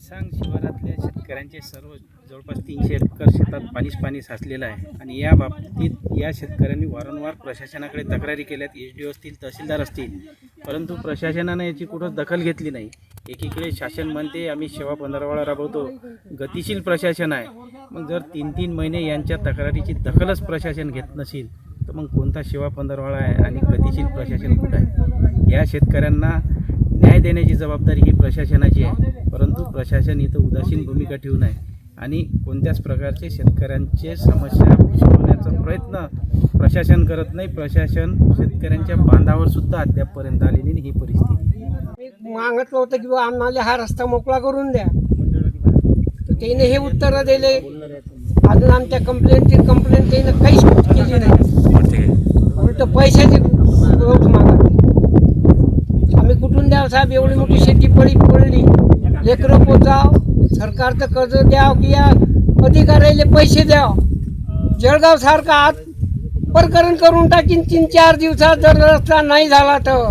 म्हैसांग शिवारातल्या शेतकऱ्यांचे सर्व जवळपास तीनशे एकर शेतात पाणीच पाणी साचलेलं आहे. आणि या बाबतीत या शेतकऱ्यांनी वारंवार प्रशासनाकडे तक्रारी केल्यात. एच डी असतील तहसीलदार असतील. परंतु प्रशासनानं याची कुठं दखल घेतली नाही. एकीकडे शासन म्हणते आम्ही सेवा पंधरवाडा राबवतो. गतिशील प्रशासन आहे. मग जर तीन तीन महिने यांच्या तक्रारीची दखलच प्रशासन घेत नसेल तर मग कोणता सेवा पंधरवाडा आहे आणि गतिशील प्रशासन कुठं आहे? या शेतकऱ्यांना न्याय देण्याची जबाबदारी ही प्रशासनाची आहे. परंतु प्रशासन इथं उदासीन भूमिका ठेवून आहे. आणि कोणत्याच प्रकारचे शेतकऱ्यांचे समस्या सोडवण्याचा प्रयत्न प्रशासन करत नाही. प्रशासन शेतकऱ्यांच्या बांधावर सुद्धा अद्यापपर्यंत आलेली नाही. ही परिस्थिती. मी मागितलं होतं की बा आम्हाला हा रस्ता मोकळा करून द्या. तर त्याने हे उत्तर दिले. अजून आमच्या कंप्लेंटची कंप्लेंट त्याने काहीच केली नाही. उलट पैशाची पुरवठ साहेब एवढी मोठी शेती पडी पडली. लेकरं पोचाव सरकारचं कर्ज द्याव की या अधिकाऱ्याला पैसे द्याव. जळगाव सारखा आत प्रकरण करून टाकीन तीन चार दिवसात जर रस्ता नाही झाला तर.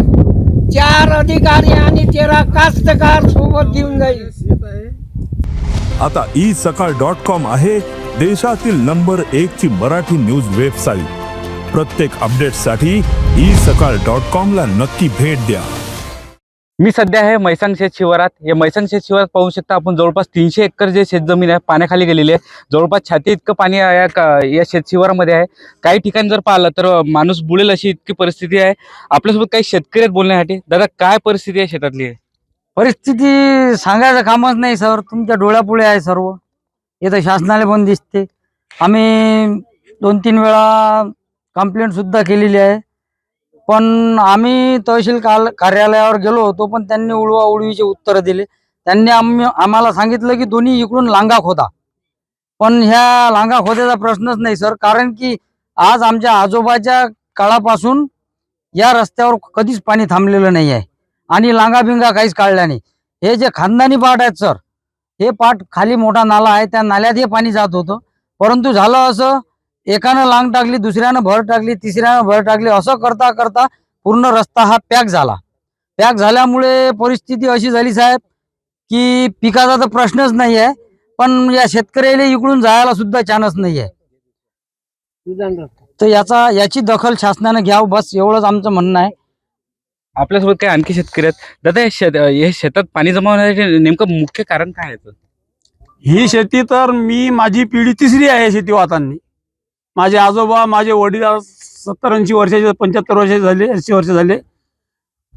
चार अधिकारी आणि तेरा कास्तकार सोबत घेऊन जाईल. आता ई सकाळ डॉट कॉम आहे देशातील नंबर एक ची मराठी न्यूज वेबसाईट. प्रत्येक अपडेटसाठी ई सकाळ डॉट कॉम ला नक्की भेट द्या. मी सध्या आहे मैसांग शेत शिवारात. हे मैसांग शेत शिवारात पाहू शकता आपण जवळपास तीनशे एकर जे शेतजमीन आहे पाण्याखाली गेलेली आहे. जवळपास छाती इतकं पाणी या या शेत शिवारामध्ये आहे. काही ठिकाणी जर पाहिलं तर माणूस बुडेल अशी इतकी परिस्थिती आहे. आपल्यासोबत काही शेतकरी आहेत बोलण्यासाठी. दादा काय परिस्थिती आहे शेतातली? परिस्थिती सांगायचं कामच नाही सर. तुमच्या डोळ्यापुढे आहे सर्व. इथं शासनाला पण दिसते. आम्ही दोन तीन वेळा कंप्लेंट सुद्धा केलेली आहे. पण आम्ही तहसील काल कार्यालयावर गेलो होतो पण त्यांनी उडवा उडवीचे उत्तर दिले. त्यांनी आम्ही आम्हाला सांगितलं की दोन्ही इकडून लांगा खोदा. पण ह्या लांगा खोद्याचा प्रश्नच नाही सर. कारण की आज आमच्या आजोबाच्या काळापासून या रस्त्यावर कधीच पाणी थांबलेलं नाही आहे. आणि लांगा बिंगा काहीच काढल्या नाही. हे जे खानदानी पाट आहेत सर हे पाट खाली मोठा नाला आहे त्या नाल्यात हे पाणी जात होतं. परंतु झालं असं एकानं लांग टाकली दुसऱ्यानं भर टाकली तिसऱ्यानं भर टाकली असं करता करता पूर्ण रस्ता हा पॅक झाला. पॅक झाल्यामुळे परिस्थिती अशी झाली साहेब की पिकाचा तर प्रश्नच नाही आहे पण या शेतकऱ्याला इकडून जायला सुद्धा चान्स नाही आहे तर याचा याची दखल शासनाने घ्यावं बस एवढंच आमचं म्हणणं आहे. आपल्यासोबत काही आणखी शेतकरी आहेत? दादा हे शेत हे शेतात पाणी जमा होण्याचे नेमकं मुख्य कारण काय आहे याचं? ही शेती तर मी माझी पिढी तिसरी आहे शेती वाहतांनी माझे आजोबा माझे वडील सत्तर ऐंशी वर्षाचे पंच्याहत्तर वर्षाचे झाले ऐंशी वर्ष झाले.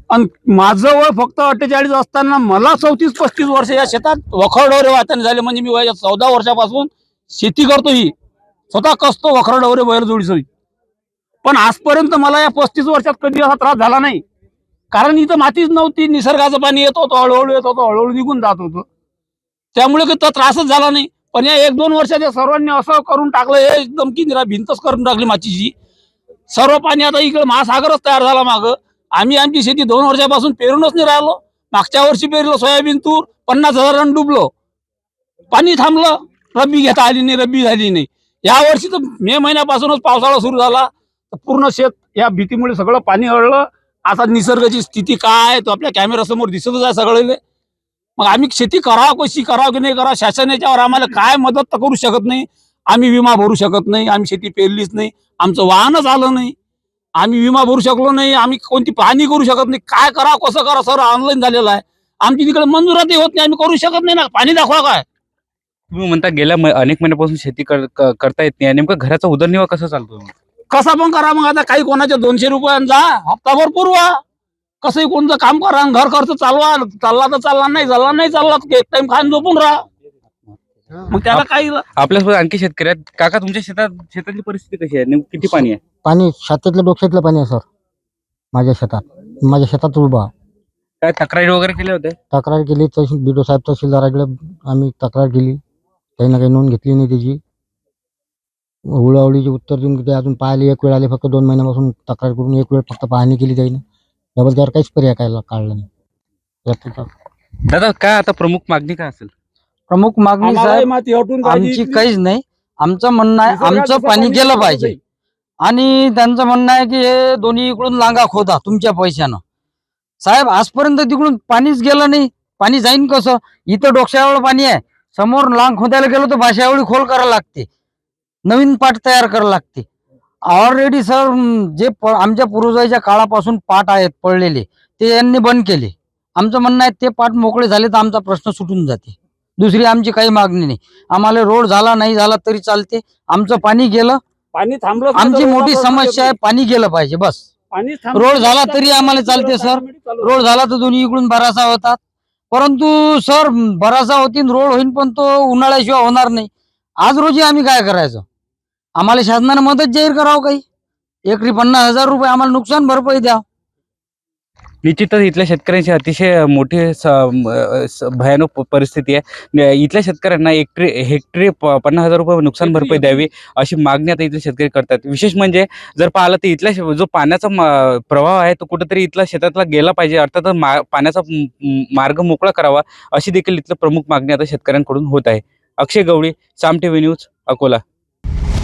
आणि माझं वय फक्त अठ्ठेचाळीस असताना मला चौतीस पस्तीस वर्ष या शेतात वखरडवरे वाहताने झाले. म्हणजे मी वयाच्या चौदा वर्षापासून शेती करतो ही स्वतः कसतो वखरडवरे बैलजोडीसोबत पण आजपर्यंत मला या पस्तीस वर्षात कधी असा त्रास झाला नाही. कारण इथं मातीच नव्हती निसर्गाचं पाणी येत होतं हळूहळू येत होतं हळूहळू निघून जात होतं. त्यामुळे काही त्रासच झाला नाही. पण या एक दोन वर्षात या सर्वांनी असं करून टाकलं हे एकदम की जरा भिंतच करून टाकली माचीची सर्व पाणी आता इकडे महासागरच तयार झाला मागं. आम्ही आमची शेती दोन वर्षापासून पेरूनच नाही राहिलो. मागच्या वर्षी पेरलो सोयाबीन तूर पन्नास हजार रन डुबलो. पाणी थांबलं रब्बी घेता आली नाही रब्बी झाली नाही. या वर्षी तर मे महिन्यापासूनच पावसाळा सुरू झाला. तर पूर्ण शेत या भीतीमुळे सगळं पाणी अडलं आता निसर्गाची स्थिती काय आहे तो आपल्या कॅमेऱ्यासमोर दिसतच आहे सगळं मग आम्ही शेती करावं कशी करावं की नाही करावं? शासन याच्यावर आम्हाला काय मदत तर करू शकत नाही. आम्ही विमा भरू शकत नाही. आम्ही शेती पेरलीच नाही. आमचं वाहनच आलं नाही. आम्ही विमा भरू शकलो नाही. आम्ही कोणती पाहणी करू शकत नाही. काय करावं कसं करा सर ऑनलाईन झालेलं आहे. आमची तिकडे मंजुरातही होत नाही. आम्ही करू शकत नाही ना. पाणी दाखवा काय? तुम्ही म्हणता गेल्या म- अनेक महिन्यापासून शेती कर- क- करता येत नाही. नेमकं घराचा उदरनिर्वाह कसा चालतो? कसा पण करा मग. आता काही कोणाच्या दोनशे रुपयानं जा हप्ताभर पुरवा कसंही कोणतं काम करा आणि घर खर्च चालवा चालला तर चालला नाही चालला नाही चालला तर एक टाइम खान झोपून राहा. मग त्याला काही आपल्यासोबत आणखी शेतकरी आहेत. काका तुमच्या शेतात शेतातली परिस्थिती कशी आहे? नेमकं किती पाणी आहे? पाणी शेतातलं डोक्यातलं पाणी आहे सर. माझ्या शेतात. माझ्या शेतात उभा. काय तक्रारी वगैरे केल्या होत्या? तक्रार केली तहसील बिडो साहेब तहसीलदाराकडे आम्ही तक्रार केली. काही ना काही नोंद घेतली नाही त्याची. उळावळीचे उत्तर देऊन ते अजून पाहिले एक वेळ आले फक्त दोन महिन्यापासून तक्रार करून एक वेळ फक्त पाहणी केली त्याने. डबल त्यावर काहीच पर्याय काय काढला नाही. दादा काय आता प्रमुख मागणी काय असेल? प्रमुख मागणी आम्हालाही साहेब माती हटून पाहिजे आमची इथली. काहीच नाही. आमचं म्हणणं आहे आमचं पाणी पाणी गेलं पाहिजे. आणि त्यांचं म्हणणं आहे की हे दोन्ही इकडून लांगा खोदा तुमच्या पैशानं. साहेब आजपर्यंत तिकडून पाणीच गेलं नाही. पाणी जाईन कसं? इथं डोक्यावर पाणी आहे. समोर लांग खोदायला गेलो तर भाषा एवढी खोल करायला लागते. नवीन पाट तयार करायला लागते. ऑलरेडी सर जे आमच्या पूर्वजाच्या काळापासून पाट आहेत पडलेले ते यांनी बंद केले. आमचं म्हणणं आहे ते पाट मोकळे झाले तर आमचा प्रश्न सुटून जाते. दुसरी आमची काही मागणी नाही. आम्हाला रोड झाला नाही झाला तरी चालते. आमचं पाणी गेलं. पाणी थांबलं आमची मोठी समस्या आहे पाणी गेलं पाहिजे बस. रोड झाला तरी आम्हाला चालते, सर. रोड झाला तर दोन्ही इकडून बरासा होतात. परंतु सर बरासा होतीन रोड होईन पण तो उन्हाळ्याशिवाय होणार नाही. आज रोजी आम्ही काय करायचं? आम्हाला शासनाने मदत जाहीर करावं काही? एकरी पन्नास हजार रुपये आम्हाला नुकसान भरपाई द्या. निश्चितच इथल्या शेतकऱ्यांची अतिशय मोठी स- म- स- भयानक प- परिस्थिती आहे. न- इथल्या शेतकऱ्यांना हेक्टरी हेक्टरी प- पन्नास हजार रुपये नुकसान भरपाई द्यावी अशी मागणी आता इथले शेतकरी करतात. विशेष म्हणजे जर पाहिलं तर इथल्या शे- जो पाण्याचा म- प्रवाह आहे तो कुठेतरी इथला शेतातला गेला पाहिजे. अर्थात मा पाण्याचा म- म- मार्ग मोकळा करावा अशी देखील इथलं प्रमुख मागणी आता शेतकऱ्यांकडून होत आहे. Akshay Gawali Saam TV news Akola.